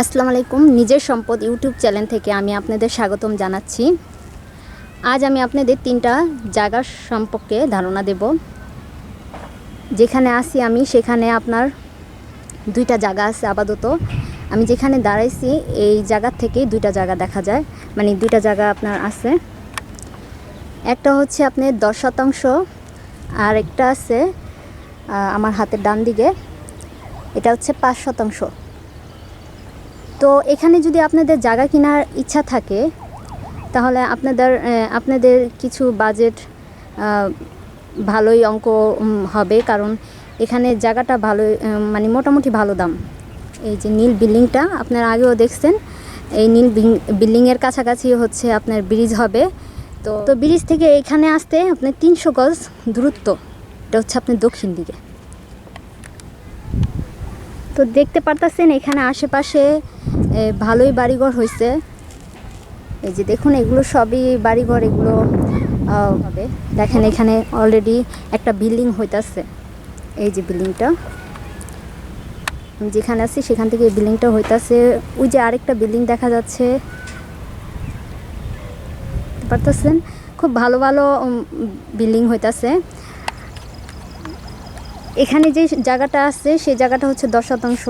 আসসালামু আলাইকুম, নিজের সম্পদ ইউটিউব চ্যানেল থেকে আমি আপনাদের স্বাগতম জানাচ্ছি। আজ আমি আপনাদের তিনটা জায়গার সম্পর্কে ধারণা দেব। যেখানে আসি আমি, সেখানে আপনার দুইটা জায়গা আছে আপাতত। আমি যেখানে দাঁড়াইছি, এই জায়গার থেকেই দুইটা জায়গা দেখা যায়। মানে দুইটা জায়গা আপনার আছে। একটা হচ্ছে আপনার দশ শতাংশ, আর একটা আছে আমার হাতের ডান দিকে। এটা হচ্ছে পাঁচ শতাংশ। তো এখানে যদি আপনাদের জায়গা কেনার ইচ্ছা থাকে, তাহলে আপনাদের আপনাদের কিছু বাজেট ভালোই অঙ্ক হবে। কারণ এখানে জায়গাটা ভালো মানে মোটামুটি ভালো দাম। এই যে নীল বিল্ডিংটা, আপনারা আগেও দেখছেন, এই নীল বিল্ডিংয়ের কাছাকাছি হচ্ছে আপনার ব্রিজ হবে। তো তো ব্রিজ থেকে এখানে আসতে আপনার তিনশো গজ দূরত্ব। এটা হচ্ছে আপনার দক্ষিণ দিকে। তো দেখতে পারতেছেন, এখানে আশেপাশে ভালোই বাড়িঘর হয়েছে এই যে দেখুন, এগুলো সবই বাড়িঘর, এগুলো হবে। দেখেন, এখানে অলরেডি একটা বিল্ডিং হইতাছে। এই যে বিল্ডিংটা যেখানে আছি, সেখান থেকে এই বিল্ডিংটা হইতাছে। ওই যে আরেকটা বিল্ডিং দেখা যাচ্ছে। পারতেছেন? খুব ভালো ভালো বিল্ডিং হইতাছে। এখানে যে জায়গাটা আছে, সেই জায়গাটা হচ্ছে দশ শতাংশ।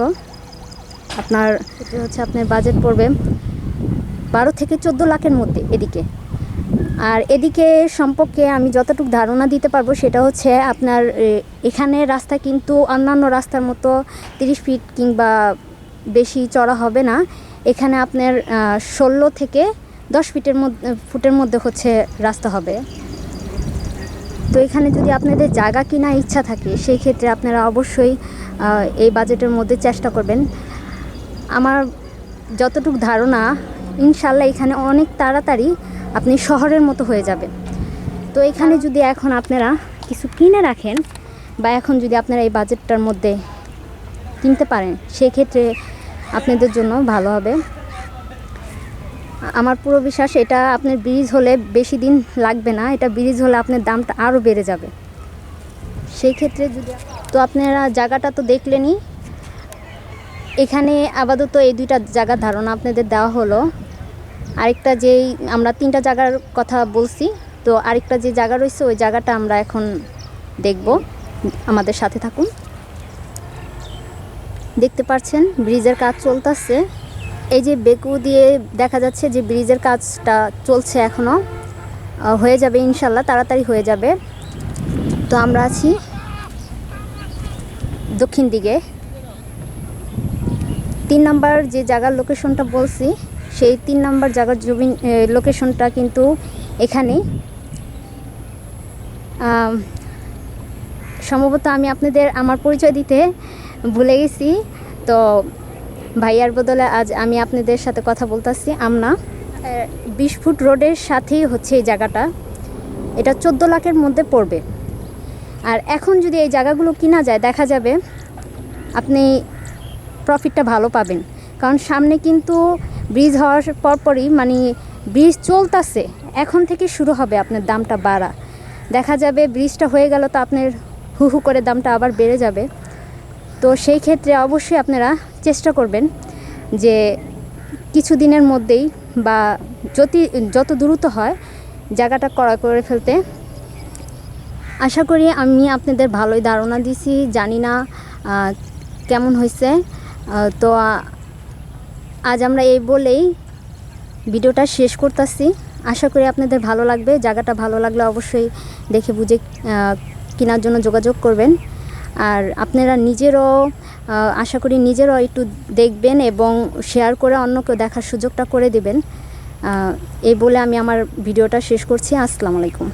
আপনার, এটা হচ্ছে আপনার বাজেট পড়বে বারো থেকে চোদ্দ লাখের মধ্যে এদিকে। আর এদিকে সম্পর্কে আমি যতটুকু ধারণা দিতে পারব, সেটা হচ্ছে আপনার এখানে রাস্তা কিন্তু অন্যান্য রাস্তার মতো তিরিশ ফিট কিংবা বেশি চড়া হবে না। এখানে আপনার ষোলো থেকে দশ ফিটের মধ্যে, ফুটের মধ্যে হচ্ছে রাস্তা হবে। তো এখানে যদি আপনাদের জায়গা কেনার ইচ্ছা থাকে সেই ক্ষেত্রে আপনারা অবশ্যই এই বাজেটের মধ্যে চেষ্টা করবেন। আমার যতটুকু ধারণা ইনশাল্লাহ এখানে অনেক তাড়াতাড়ি আপনি শহরের মতো হয়ে যাবেন। তো এখানে যদি এখন আপনারা কিছু কিনে রাখেন বা এখন যদি আপনারা এই বাজেটটার মধ্যে কিনতে পারেন, সেক্ষেত্রে আপনাদের জন্য ভালো হবে। আমার পুরো বিশ্বাস, এটা আপনার ব্রিজ হলে বেশি দিন লাগবে না, এটা ব্রিজ হলে আপনার দামটা আরও বেড়ে যাবে। সেই ক্ষেত্রে যদি তো আপনারা জায়গাটা তো দেখলেনই, এখানে আপাতত এই দুইটা জায়গার ধারণা আপনাদের দেওয়া হলো। আরেকটা যেই, আমরা তিনটা জায়গার কথা বলছি, তো আরেকটা যে জায়গা রয়েছে, ওই জায়গাটা আমরা এখন দেখব। আমাদের সাথে থাকুন। দেখতে পাচ্ছেন ব্রিজের কাজ চলতেছে। এই যে বেকু দিয়ে দেখা যাচ্ছে যে ব্রিজের কাজটা চলছে এখনও হয়ে যাবে ইনশাল্লাহ, তাড়াতাড়ি হয়ে যাবে। তো আমরা আছি দক্ষিণ দিকে। তিন নাম্বার যে জায়গার লোকেশনটা বলছি, সেই তিন নাম্বার জায়গার জমি লোকেশনটা কিন্তু এখানেই সম্ভবত আমি আপনাদের আমার পরিচয় দিতে ভুলে গেছি, তো ভাইয়ার বদলে আজ আমি আপনাদের সাথে কথা বলতেছি, আমনা। বিশ ফুট রোডের সাথেই হচ্ছে এই জায়গাটা। এটা চোদ্দ লাখের মধ্যে পড়বে। আর এখন যদি এই জায়গাগুলো কিনা যায়, দেখা যাবে আপনি প্রফিটটা ভালো পাবেন। কারণ সামনে কিন্তু ব্রিজ হওয়ার পরপরই মানে ব্রিজ চলতেছে, এখন থেকে শুরু হবে আপনার দামটা বাড়া। দেখা যাবে ব্রিজটা হয়ে গেল তো আপনার হু হু করে দামটা আবার বেড়ে যাবে। তো সেই ক্ষেত্রে অবশ্যই আপনারা চেষ্টা করবেন যে কিছু দিনের মধ্যেই বা যদি, যত দ্রুত হয় জায়গাটা ক্রয় করে ফেলতে। আশা করি আমি আপনাদের ভালোই ধারণা দিছি, জানি না কেমন হয়েছে তো আজ আমরা এই বলেই ভিডিওটা শেষ করতেছি। আশা করি আপনাদের ভালো লাগবে। জায়গাটা ভালো লাগলে অবশ্যই দেখে বুঝে কেনার জন্য যোগাযোগ করবেন। আর আপনারা নিজেরও আশা করি নিজেরও একটু দেখবেন এবং শেয়ার করে অন্যকে দেখার সুযোগটা করে দেবেন। এই বলে আমি আমার ভিডিওটা শেষ করছি। আসসালামু আলাইকুম।